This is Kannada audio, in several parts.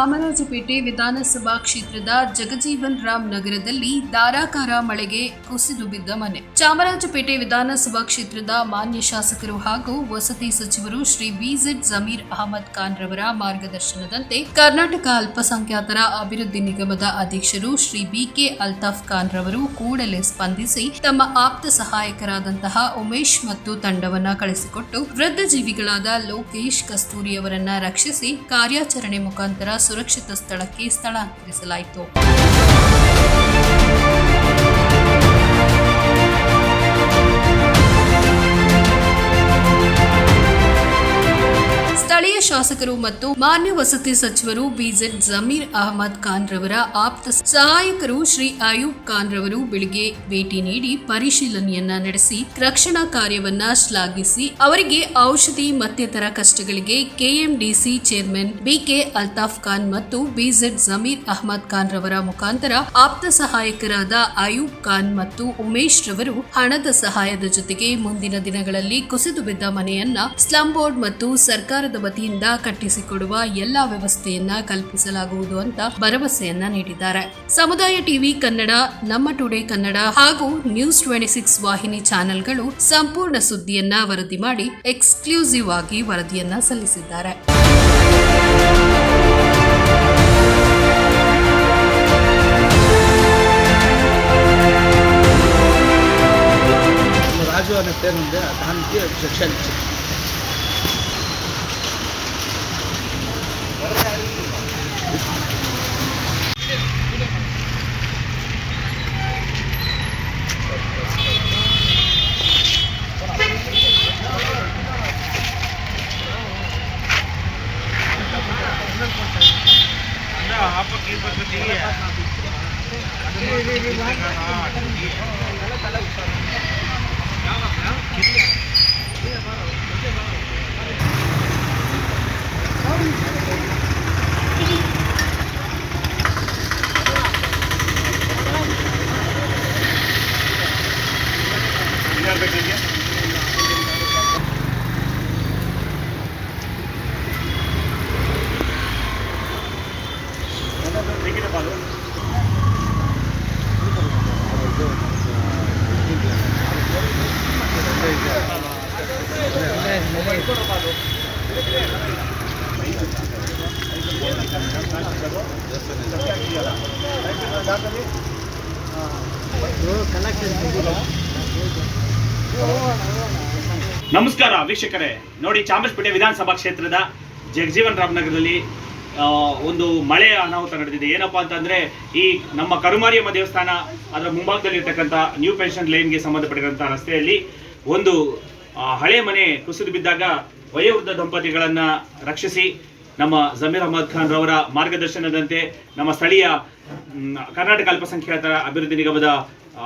ಚಾಮರಾಜಪೇಟೆ ವಿಧಾನಸಭಾ ಕ್ಷೇತ್ರದ ಜಗಜೀವನ್ ರಾಮ್ ನಗರದಲ್ಲಿ ಧಾರಾಕಾರ ಮಳೆಗೆ ಕುಸಿದು ಬಿದ್ದ ಮನೆ. ಚಾಮರಾಜಪೇಟೆ ವಿಧಾನಸಭಾ ಕ್ಷೇತ್ರದ ಮಾನ್ಯ ಶಾಸಕರು ಹಾಗೂ ವಸತಿ ಸಚಿವರು ಶ್ರೀ ಬಿಜೆಡ್ ಜಮೀರ್ ಅಹಮದ್ ಖಾನ್ ರವರ ಮಾರ್ಗದರ್ಶನದಂತೆ ಕರ್ನಾಟಕ ಅಲ್ಪಸಂಖ್ಯಾತರ ಅಭಿವೃದ್ಧಿ ನಿಗಮದ ಅಧ್ಯಕ್ಷರು ಶ್ರೀ ಬಿಕೆ ಅಲ್ತಾಫ್ ಖಾನ್ ರವರು ಕೂಡಲೇ ಸ್ಪಂದಿಸಿ ತಮ್ಮ ಆಪ್ತ ಸಹಾಯಕರಾದಂತಹ ಉಮೇಶ್ ಮತ್ತು ತಂಡವನ್ನ ಕಳಿಸಿಕೊಟ್ಟು ವೃದ್ಧಜೀವಿಗಳಾದ ಲೋಕೇಶ್ ಕಸ್ತೂರಿ ಅವರನ್ನ ರಕ್ಷಿಸಿ ಕಾರ್ಯಾಚರಣೆ ಮುಖಾಂತರ ಸುರಕ್ಷಿತ ಸ್ಥಳಕ್ಕೆ ಸ್ಥಳಾಂತರಿಸಲಾಯಿತು. ಶಾಸಕರು ಮತ್ತು ಮಾನ್ಯ ವಸತಿ ಸಚಿವರು ಬಿಜೆಡ್ ಜಮೀರ್ ಅಹಮದ್ ಖಾನ್ ರವರ ಆಪ್ತ ಸಹಾಯಕರು ಶ್ರೀ ಅಯೂಬ್ ಖಾನ್ ರವರು ಬೆಳಿಗ್ಗೆ ಭೇಟಿ ನೀಡಿ ಪರಿಶೀಲನೆಯನ್ನ ನಡೆಸಿ ರಕ್ಷಣಾ ಕಾರ್ಯವನ್ನ ಶ್ಲಾಘಿಸಿ ಅವರಿಗೆ ಔಷಧಿ, ಮತ್ತಿತರ ಕಷ್ಟಗಳಿಗೆ KMDC chairman BK Altaf Khan ಮತ್ತು ಬಿಜೆಡ್ ಜಮೀರ್ ಅಹಮದ್ ಖಾನ್ ರವರ ಮುಖಾಂತರ ಆಪ್ತ ಸಹಾಯಕರಾದ ಅಯೂಬ್ ಖಾನ್ ಮತ್ತು ಉಮೇಶ್ ರವರು ಹಣದ ಸಹಾಯದ ಜೊತೆಗೆ ಮುಂದಿನ ದಿನಗಳಲ್ಲಿ ಕುಸಿದು ಬಿದ್ದ ಮನೆಯನ್ನ ಸ್ಲಂ ಬೋರ್ಡ್ ಮತ್ತು ಸರ್ಕಾರದ ವತಿಯಿಂದ ಕಟ್ಟಿಸಿಕೊಡುವ ಎಲ್ಲಾ ವ್ಯವಸ್ಥೆಯನ್ನ ಕಲ್ಪಿಸಲಾಗುವುದು ಅಂತ ಭರವಸೆಯನ್ನ ನೀಡಿದ್ದಾರೆ. ಸಮುದಾಯ ಟಿವಿ ಕನ್ನಡ, ನಮ್ಮ ಟುಡೇ ಕನ್ನಡ ಹಾಗೂ ನ್ಯೂಸ್ ಟ್ವೆಂಟಿ ಸಿಕ್ಸ್ ವಾಹಿನಿ ಚಾನೆಲ್ಗಳು ಸಂಪೂರ್ಣ ಸುದ್ದಿಯನ್ನ ವರದಿ ಮಾಡಿ ಎಕ್ಸ್ಕ್ಲೂಸಿವ್ ಆಗಿ ವರದಿಯನ್ನ ಸಲ್ಲಿಸಿದ್ದಾರೆ. ರಾಜು ಅನ್ನೋ ಪೇರು ಮುಂದೆ ಶಿಕ್ಷಣ कर पे ठीक है Gracias. ನಮಸ್ಕಾರ ವೀಕ್ಷಕರೇ. ನೋಡಿ ಚಾಮರಾಜಪೇಟೆ ವಿಧಾನಸಭಾ ಕ್ಷೇತ್ರದ ಜಗಜೀವನ್ ರಾಮ್ ನಗರದಲ್ಲಿ ಒಂದು ಮಳೆ ಅನಾಹುತ ನಡೆದಿದೆ. ಏನಪ್ಪಾ ಅಂತಂದ್ರೆ, ಈ ನಮ್ಮ ಕರುಮಾರಿಯಮ್ಮ ದೇವಸ್ಥಾನ ಅದರ ಮುಂಭಾಗದಲ್ಲಿರ್ತಕ್ಕಂಥ ನ್ಯೂ ಪೆನ್ಷನ್ ಲೈನ್ಗೆ ಸಂಬಂಧಪಟ್ಟಿರುವಂತಹ ರಸ್ತೆಯಲ್ಲಿ ಒಂದು ಹಳೆ ಮನೆ ಕುಸಿದು ಬಿದ್ದಾಗ ವಯೋವೃದ್ಧ ದಂಪತಿಗಳನ್ನ ರಕ್ಷಿಸಿ ನಮ್ಮ ಜಮೀರ್ ಅಹಮದ್ ಖಾನ್ ರವರ ಮಾರ್ಗದರ್ಶನದಂತೆ ನಮ್ಮ ಸ್ಥಳೀಯ ಕರ್ನಾಟಕ ಅಲ್ಪಸಂಖ್ಯಾತರ ಅಭಿವೃದ್ಧಿ ನಿಗಮದ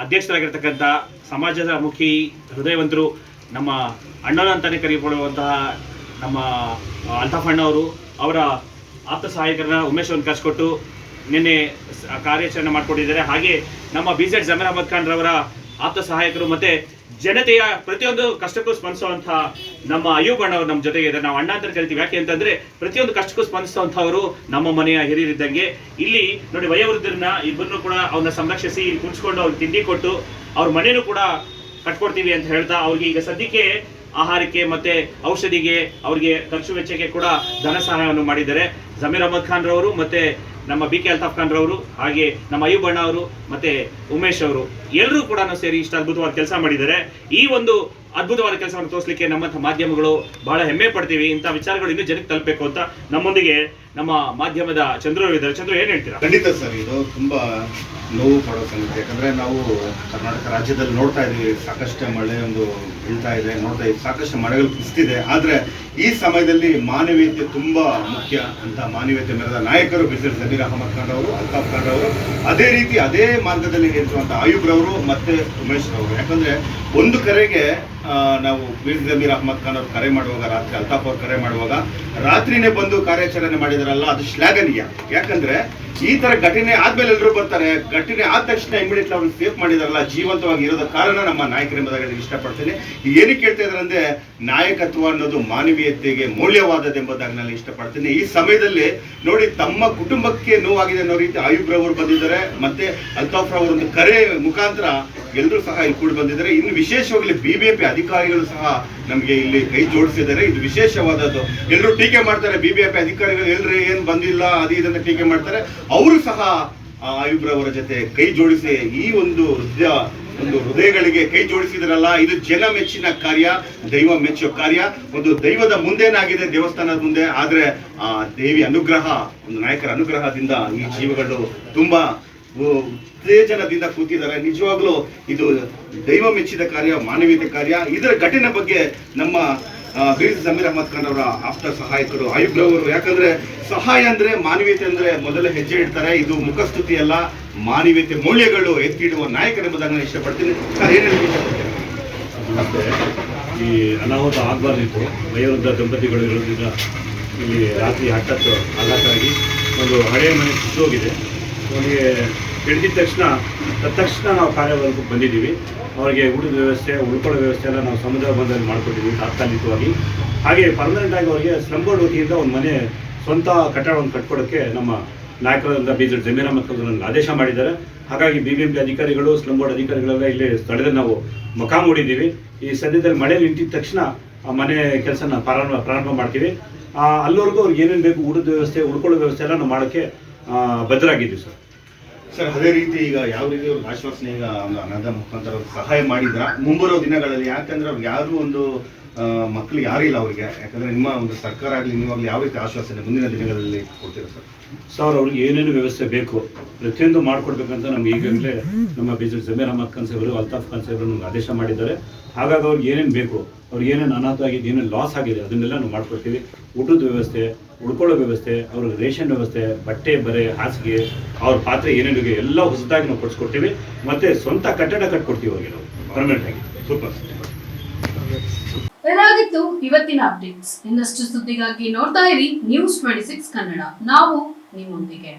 ಅಧ್ಯಕ್ಷರಾಗಿರ್ತಕ್ಕಂಥ ಸಮಾಜದ ಮುಖಿ ಹೃದಯವಂತರು ನಮ್ಮ ಅಣ್ಣನ ಅಂತಲೇ ಕರೆಯಕೊಳ್ಳುವಂತಹ ನಮ್ಮ ಅಣ್ಣವರು ಅವರ ಆಪ್ತ ಸಹಾಯಕರನ್ನ ಉಮೇಶ್ ಅವ್ರನ್ನ ಕರೆಸ್ಕೊಟ್ಟು ನಿನ್ನೆ ಕಾರ್ಯಾಚರಣೆ ಮಾಡಿಕೊಂಡಿದ್ದಾರೆ. ಹಾಗೆ ನಮ್ಮ ಬಿ ಜೆಡ್ ಜಮೀರ್ ಅಹಮದ್ ಖಾನ್ರವರ ಆಪ್ತ ಸಹಾಯಕರು ಮತ್ತೆ ಜನತೆಯ ಪ್ರತಿಯೊಂದು ಕಷ್ಟಕ್ಕೂ ಸ್ಪಂದಿಸುವಂತಹ ನಮ್ಮ ಅಯ್ಯೂಬ್ ಅಣ್ಣ ಅವರು ನಮ್ಮ ಜೊತೆಗೆ ಇದ್ದಾರೆ. ನಾವು ಅಣ್ಣ ಅಂತ ಕರಿತೀವಿ ಯಾಕೆ ಅಂತಂದ್ರೆ ಪ್ರತಿಯೊಂದು ಕಷ್ಟಕ್ಕೂ ಸ್ಪಂದಿಸುವಂತಹವರು ನಮ್ಮ ಮನೆಯ ಹಿರಿಯರಿದ್ದಂಗೆ. ಇಲ್ಲಿ ನೋಡಿ ವಯೋವೃದ್ಧರನ್ನ ಇಬ್ಬರನ್ನು ಕೂಡ ಅವ್ರನ್ನ ಸಂರಕ್ಷಿಸಿ ಕುಂಚ್ಕೊಂಡು ಅವ್ರಿಗೆ ತಿಂಡಿ ಕೊಟ್ಟು ಅವ್ರ ಮನೇನು ಕೂಡ ಕಟ್ಕೊಡ್ತೀವಿ ಅಂತ ಹೇಳ್ತಾ ಅವ್ರಿಗೆ ಈಗ ಸದ್ಯಕ್ಕೆ ಆಹಾರಕ್ಕೆ ಮತ್ತೆ ಔಷಧಿಗೆ ಅವ್ರಿಗೆ ಖರ್ಚು ವೆಚ್ಚಕ್ಕೆ ಕೂಡ ಧನ ಸಹಾಯವನ್ನು ಮಾಡಿದ್ದಾರೆ. ಜಮೀರ್ ಅಹಮದ್ ಖಾನ್ ರವರು ಮತ್ತೆ ನಮ್ಮ ಬಿ ಕೆ ಅಲ್ತಾಫ್ ಖಾನ್ ರವರು, ಹಾಗೆ ನಮ್ಮ ಅಯ್ಯೂಬ್ ಅಣ್ಣ ಅವರು, ಮತ್ತೆ ಉಮೇಶ್ ಅವರು ಎಲ್ಲರೂ ಕೂಡ ಸೇರಿ ಇಷ್ಟು ಅದ್ಭುತವಾದ ಕೆಲಸ ಮಾಡಿದ್ದಾರೆ. ಈ ಒಂದು ಅದ್ಭುತವಾದ ಕೆಲಸವನ್ನು ತೋರಿಸಲಿಕ್ಕೆ ನಮ್ಮಂಥ ಮಾಧ್ಯಮಗಳು ಬಹಳ ಹೆಮ್ಮೆ ಪಡ್ತೀವಿ. ಇಂಥ ವಿಚಾರಗಳು ಇನ್ನೂ ಜನಕ್ಕೆ ತಲುಪಬೇಕು ಅಂತ ನಮ್ಮೊಂದಿಗೆ ನಮ್ಮ ಮಾಧ್ಯಮದ ಚಂದ್ರ ಇದ್ದಾರೆ. ಚಂದ್ರ, ಏನು ಹೇಳ್ತೀರಾ? ಖಂಡಿತ ಸರ್, ಇದು ತುಂಬಾ ನೋವು ಪಡೋ ಸಂಗತಿ. ಯಾಕಂದ್ರೆ ನಾವು ಕರ್ನಾಟಕ ರಾಜ್ಯದಲ್ಲಿ ನೋಡ್ತಾ ಇದೀವಿ ಸಾಕಷ್ಟು ಮಳೆ ಒಂದು ಬೀಳ್ತಾ ಇದೆ. ನೋಡ್ತಾ ಇದ್ದೀವಿ. ಸಾಕಷ್ಟು ಮಳೆಗಳು ಕುಸಿತಿದೆ ಆದ್ರೆ ಈ ಸಮಯದಲ್ಲಿ ಮಾನವೀಯತೆ ತುಂಬಾ ಮುಖ್ಯ ಅಂತ ಮಾನವೀಯತೆ ಮೇರೆದ ನಾಯಕರು ಬಿಸಿಲ್ ಜಮೀರ್ ಅಹಮದ್ ಖಾನ್ ಅವರು, ಅಲ್ತಾಫ್ ಖಾನ್ ಅವರು, ಅದೇ ರೀತಿ ಅದೇ ಮಾರ್ಗದಲ್ಲಿ ನಿಂತಿರುವಂತಹ ಆಯುಬ್ರವರು ಮತ್ತೆ ಉಮೇಶ್ ಅವರು ಯಾಕಂದ್ರೆ ಒಂದು ಕರೆಗೆ ನಾವು ಬೀರ್ ಜಮೀರ್ ಅಹಮದ್ ಖಾನ್ ಅವ್ರು ಕರೆ ಮಾಡುವಾಗ, ರಾತ್ರಿ ಅಲ್ತಾಫ್ ಅವ್ರು ಕರೆ ಮಾಡುವಾಗ, ರಾತ್ರಿನೇ ಬಂದು ಕಾರ್ಯಾಚರಣೆ ಮಾಡಿದಾರಲ್ಲ, ಅದು ಶ್ಲಾಘನೀಯ. ಯಾಕಂದ್ರೆ ಈ ತರ ಘಟನೆ ಆದ್ಮೇಲೆ ಎಲ್ಲರೂ ಬರ್ತಾರೆ. ಘಟನೆ ಆದ ತಕ್ಷಣ ಇಮಿಡಿಯೇಟ್ಲಿ ಅವ್ರನ್ನ ಸೇಫ್ ಮಾಡಿದಾರಲ್ಲ, ಜೀವಂತವಾಗಿ ಇರೋದ ಕಾರಣ ನಮ್ಮ ನಾಯಕರಿಂದ ಹೇಳಲಿಕ್ಕೆ ಇಷ್ಟಪಡ್ತೀನಿ. ಏನಕ್ಕೆ ಹೇಳ್ತಾ ಅಂದ್ರೆ, ನಾಯಕತ್ವ ಅನ್ನೋದು ಮಾನವೀಯತೆಗೆ ಮೌಲ್ಯವಾದದ್ದೆಂಬುದಾಗಿ ನಾನು ಇಷ್ಟಪಡ್ತೀನಿ. ಈ ಸಮಯದಲ್ಲಿ ನೋಡಿ, ತಮ್ಮ ಕುಟುಂಬಕ್ಕೆ ನೋವಾಗಿದೆ ಅನ್ನೋ ರೀತಿ ಆಯುಬ್ ರವರು ಬಂದಿದ್ದಾರೆ. ಮತ್ತೆ ಅಲ್ತಾಫ್ ರವರು ಒಂದು ಕರೆ ಮುಖಾಂತರ ಎಲ್ಲರೂ ಸಹ ಇಲ್ಲಿ ಕೂಡಿ ಬಂದಿದ್ದಾರೆ. ಇನ್ನು ವಿಶೇಷವಾಗಿ ಬಿಬಿಎಂಪಿ ಅಧಿಕಾರಿಗಳು ಸಹ ನಮಗೆ ಇಲ್ಲಿ ಕೈ ಜೋಡಿಸಿದ್ದಾರೆ. ಇದು ವಿಶೇಷವಾದದ್ದು. ಎಲ್ಲರೂ ಟೀಕೆ ಮಾಡ್ತಾರೆ ಬಿಬಿಎಂಪಿ ಅಧಿಕಾರಿಗಳು ಎಲ್ರಿ ಏನು ಬಂದಿಲ್ಲ, ಅದು ಇದನ್ನ ಟೀಕೆ ಮಾಡ್ತಾರೆ. ಅವರು ಸಹ ಆಯುಬ್ರವರ ಜೊತೆ ಕೈ ಜೋಡಿಸಿ ಈ ಒಂದು ಹೃದಯ ಒಂದು ಹೃದಯಗಳಿಗೆ ಕೈ ಜೋಡಿಸಿದ್ರಲ್ಲ, ಇದು ಜನ ಮೆಚ್ಚಿನ ಕಾರ್ಯ, ದೈವ ಮೆಚ್ಚೋ ಕಾರ್ಯ. ಒಂದು ದೈವದ ಮುಂದೇನಾಗಿದೆ ದೇವಸ್ಥಾನದ ಮುಂದೆ, ಆದ್ರೆ ಆ ದೇವಿ ಅನುಗ್ರಹ, ಒಂದು ನಾಯಕರ ಅನುಗ್ರಹದಿಂದ ಈ ಜೀವಗಳು ತುಂಬಾ ಉತ್ತೇಜನದಿಂದ ಕೂತಿದ್ದಾರೆ. ನಿಜವಾಗ್ಲೂ ಇದು ದೈವ ಮೆಚ್ಚಿದ ಕಾರ್ಯ, ಮಾನವೀಯತೆ ಕಾರ್ಯ. ಇದರ ಘಟನೆ ಬಗ್ಗೆ ನಮ್ಮ ಬೀರ್ ಜಮೀರ್ ಅಹಮದ್ ಖಾನ್ ಅವರ ಆಪ್ತ ಸಹಾಯಕರು. ಆಯುಬ್ ಅವರು, ಯಾಕಂದ್ರೆ ಸಹಾಯ ಅಂದ್ರೆ ಮಾನವೀಯತೆ ಅಂದ್ರೆ ಮೊದಲ ಹೆಜ್ಜೆ ಇಡ್ತಾರೆ. ಇದು ಮುಖಸ್ತುತಿ ಅಲ್ಲ ಮಾನವೀಯತೆ ಮೌಲ್ಯಗಳು ಎತ್ತಿಡುವ ನಾಯಕರೆಂಬುದಾಗಿ ನಾನು ಇಷ್ಟಪಡ್ತೀನಿ. ಹೇಳಲಿಕ್ಕೆ ಈ ಅನಾಹುತ ಆಗಬಾರ್ದಿತ್ತು. ವಯೋವೃದ್ಧ ದಂಪತಿಗಳು ಇರೋದ್ರಿಂದ ಇಲ್ಲಿ ರಾತ್ರಿ ಹಠತ್ತು ಆಘಾತಾಗಿ ಒಂದು ಹಳೆಯ ಮನೆ ಹೋಗಿದೆ ಅವನಿಗೆ ಹಿಡಿದಿದ ತಕ್ಷಣ ತಕ್ಷಣ ನಾವು ಕಾರ್ಯವರ್ಗಕ್ಕೆ ಬಂದಿದ್ದೀವಿ. ಅವರಿಗೆ ಊಟದ ವ್ಯವಸ್ಥೆ, ಉಳ್ಕೊಳ್ಳೋ ವ್ಯವಸ್ಥೆ ಎಲ್ಲ ನಾವು ಸಮುದ್ರ ಬಂದಲ್ಲಿ ಮಾಡಿಕೊಟ್ಟಿದ್ದೀವಿ ತಾತ್ಕಾಲಿಕವಾಗಿ. ಹಾಗೆ ಪರ್ಮನೆಂಟ್ ಆಗಿ ಅವರಿಗೆ ಸ್ಲಂ ಬೋರ್ಡ್ ವತಿಯಿಂದ ಒಂದು ಮನೆ ಸ್ವಂತ ಕಟ್ಟಡವನ್ನು ಕಟ್ಕೊಡೋಕ್ಕೆ ನಮ್ಮ ನಾಯಕರಿಂದ ಬಿ ಜೆಡ್ ಜಮೀರ್ ನನಗೆ ಆದೇಶ ಮಾಡಿದ್ದಾರೆ. ಹಾಗಾಗಿ ಬಿ ಬಿ ಅಧಿಕಾರಿಗಳು ಸ್ಲಂ ಬೋರ್ಡ್ ಅಧಿಕಾರಿಗಳೆಲ್ಲ ಇಲ್ಲಿ ಸ್ಥಳದಲ್ಲಿ ನಾವು ಮಕಾಂ ಹೂಡಿದ್ದೀವಿ ಈ ಸದ್ಯದಲ್ಲಿ ಮಳೆ ನಿಂತಿದ ತಕ್ಷಣ ಆ ಮನೆ ಕೆಲಸನ ಪ್ರಾರಂಭ ಪ್ರಾರಂಭ ಮಾಡ್ತೀವಿ. ಅಲ್ಲಿವರೆಗೂ ಅವ್ರಿಗೆ ಏನೇನು ಬೇಕು, ಊಟದ ವ್ಯವಸ್ಥೆ, ಉಳ್ಕೊಳ್ಳೋ ವ್ಯವಸ್ಥೆ ಎಲ್ಲ ನಾವು ಮಾಡೋಕ್ಕೆ ಬದ್ಧರಾಗಿದ್ದೀವಿ ಸರ್. ಸರ್, ಅದೇ ರೀತಿ ಈಗ ಯಾವ ರೀತಿ ಅವ್ರಿಗೆ ಆಶ್ವಾಸನೆ ಈಗ ಒಂದು ಅನಾಥ ಮುಖಾಂತರ ಸಹಾಯ ಮಾಡಿದ್ರ? ಮುಂಬರೋ ದಿನಗಳಲ್ಲಿ ಯಾಕಂದ್ರೆ ಅವ್ರಿಗೆ ಯಾರು ಒಂದು ಮಕ್ಕಳು ಯಾರು ಯಾರಿಲ್ಲ ಅವರಿಗೆ. ಯಾಕಂದ್ರೆ ನಿಮ್ಮ ಒಂದು ಸರ್ಕಾರ ಆಗಲಿ, ನೀವಾಗಲಿ ಯಾವ ರೀತಿ ಆಶ್ವಾಸನೆ ಮುಂದಿನ ದಿನಗಳಲ್ಲಿ ಕೊಡ್ತೀರಾ ಸರ್? ಸರ್, ಅವ್ರಿಗೆ ಏನೇನು ವ್ಯವಸ್ಥೆ ಬೇಕು? ಪ್ರತಿಯೊಂದು ಮಾಡಿಕೊಡ್ಬೇಕಂತ ನಮ್ಗೆ ಈಗಾಗಲೇ ನಮ್ಮ ಬಿ ಜೆ ಜಮೀರ್ ಅಹಮದ್ ಖಾನ್ ಸಾಹೇಬರು ಅಲ್ತಾಫ್ ಖಾನ್ ಸಾಹೇಬರು ನಮ್ಗೆ ಆದೇಶ ಮಾಡಿದ್ದಾರೆ. ಹಾಗಾಗಿ ಅವ್ರಿಗೆ ಏನೇನು ಬೇಕು? ಅವ್ರಿಗೆ ಏನೇನು ಅನಾಥ ಆಗಿದೆ ಏನೇನು ಲಾಸ್ ಆಗಿದೆ, ಅದನ್ನೆಲ್ಲ ನಾವು ಮಾಡ್ಕೊಡ್ತೀವಿ. ಊಟದ ವ್ಯವಸ್ಥೆ ಉಳ್ಕೊಳ್ಳೋ ವ್ಯವಸ್ಥೆ ಅವ್ರಿಗೆ ರೇಷನ್ ವ್ಯವಸ್ಥೆ, ಬಟ್ಟೆ, ಬರೆ, ಹಾಸಿಗೆ, ಅವ್ರ ಪಾತ್ರೆ ಏನೇನು ಬೇಕು ಎಲ್ಲ ಹೊಸದಾಗಿ ನಾವು ಕೊಡಿಸ್ಕೊಡ್ತೀವಿ. ಮತ್ತೆ ಸ್ವಂತ ಕಟ್ಟಡ ಕಟ್ಕೊಡ್ತೀವಿ ಅವ್ರಿಗೆ ನಾವು ಪರ್ಮನೆಂಟ್ ಆಗಿ. ಸೂಪರ್ ಇದಾಗಿತ್ತು ಇವತ್ತಿನ ಅಪ್ಡೇಟ್ಸ್ ಇನ್ನಷ್ಟು ಸುದ್ದಿಗಾಗಿ ನೋಡ್ತಾ ಇರಿ ನ್ಯೂಸ್ ಟ್ವೆಂಟಿ ಸಿಕ್ಸ್ ಕನ್ನಡ. ನಾವು ನಿಮ್ಮೊಂದಿಗೆ.